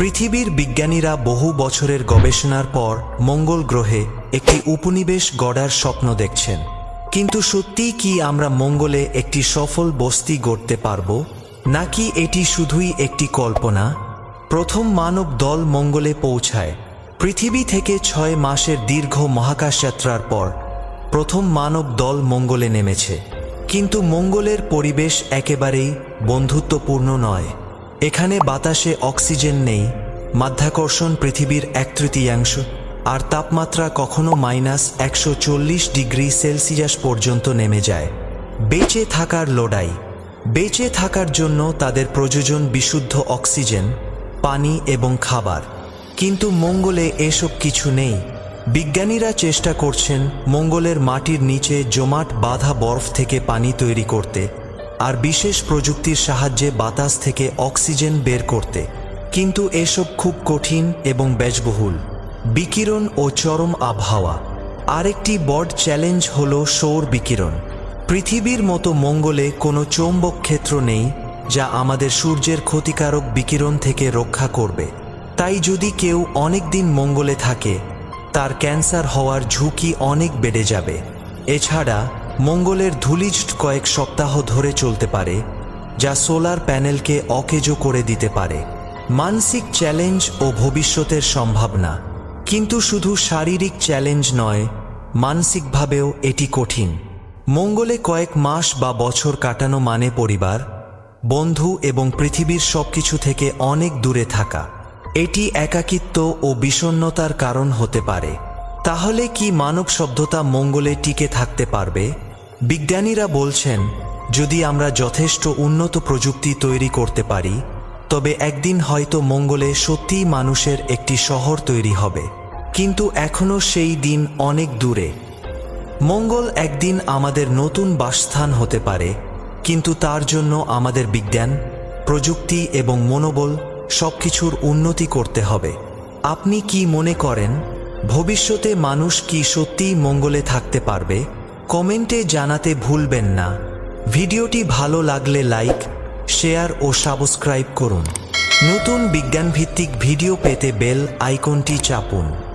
পৃথিবীর বিজ্ঞানীরা বহু বছরের গবেষণার পর মঙ্গল গ্রহে একটি উপনিবেশ গড়ার স্বপ্ন দেখছেন। কিন্তু সত্যিই কি আমরা মঙ্গলে একটি সফল বস্তি গড়তে পারব? নাকি এটি শুধুই একটি কল্পনা? প্রথম মানব দল মঙ্গলে পৌঁছায়। পৃথিবী থেকে ছয় মাসের দীর্ঘ মহাকাশ যাত্রার পর প্রথম মানব দল মঙ্গলে নেমেছে। কিন্তু মঙ্গলের পরিবেশ একেবারেই বন্ধুত্বপূর্ণ নয়। এখানে বাতাসে অক্সিজেন নেই, মাধ্যাকর্ষণ পৃথিবীর এক তৃতীয়াংশ, আর তাপমাত্রা কখনো মাইনাস একশো চল্লিশ ডিগ্রি সেলসিয়াস পর্যন্ত নেমে যায়। বেঁচে থাকার লড়াই। বেঁচে থাকার জন্য তাদের প্রয়োজন বিশুদ্ধ অক্সিজেন, পানি এবং খাবার। কিন্তু মঙ্গলে এসব কিছু নেই। বিজ্ঞানীরা চেষ্টা করছেন মঙ্গলের মাটির নিচে জমাট বাঁধা বরফ থেকে পানি তৈরি করতে। আর বিশেষ প্রযুক্তির সাহায্যে বাতাস থেকে অক্সিজেন বের করতে। কিন্তু এসব খুব কঠিন এবং ব্যয়বহুল। বিকিরণ ও চরম আবহাওয়া। আরেকটি বড় চ্যালেঞ্জ হল সৌর বিকিরণ। পৃথিবীর মতো মঙ্গলে কোনো চৌম্বক ক্ষেত্র নেই, যা আমাদের সূর্যের ক্ষতিকারক বিকিরণ থেকে রক্ষা করবে। তাই যদি কেউ অনেক দিন মঙ্গলে থাকে, তার ক্যান্সার হওয়ার ঝুঁকি অনেক বেড়ে যাবে। এছাড়া মঙ্গলের ধূলিজ কয়েক সপ্তাহ ধরে চলতে পারে, যা সোলার প্যানেলকে অকেজো করে দিতে পারে। মানসিক চ্যালেঞ্জ ও ভবিষ্যতের সম্ভাবনা। কিন্তু শুধু শারীরিক চ্যালেঞ্জ নয়, মানসিকভাবেও এটি কঠিন। মঙ্গলে কয়েক মাস বা বছর কাটানো মানে পরিবার, বন্ধু এবং পৃথিবীর সবকিছু থেকে অনেক দূরে থাকা। এটি একাকিত্ব ও বিষণ্ণতার কারণ হতে পারে। তাহলে কি মানব সভ্যতা মঙ্গলে টিকে থাকতে পারবে? বিজ্ঞানীরা বলছেন, যদি আমরা যথেষ্ট উন্নত প্রযুক্তি তৈরি করতে পারি, তবে একদিন হয়তো মঙ্গলে সত্যিই মানুষের একটি শহর তৈরি হবে। কিন্তু এখনও সেই দিন অনেক দূরে। মঙ্গল একদিন আমাদের নতুন বাসস্থান হতে পারে, কিন্তু তার জন্য আমাদের বিজ্ঞান, প্রযুক্তি এবং মনোবল সবকিছুর উন্নতি করতে হবে। আপনি কি মনে করেন? ভবিষ্যতে মানুষ কি সত্যিই মঙ্গলে থাকতে পারবে, কমেন্টে জানাতে ভুলবেন না। ভিডিওটি ভালো লাগলে লাইক, শেয়ার ও সাবস্ক্রাইব করুন। নতুন বিজ্ঞানভিত্তিক ভিডিও পেতে বেল আইকনটি চাপুন।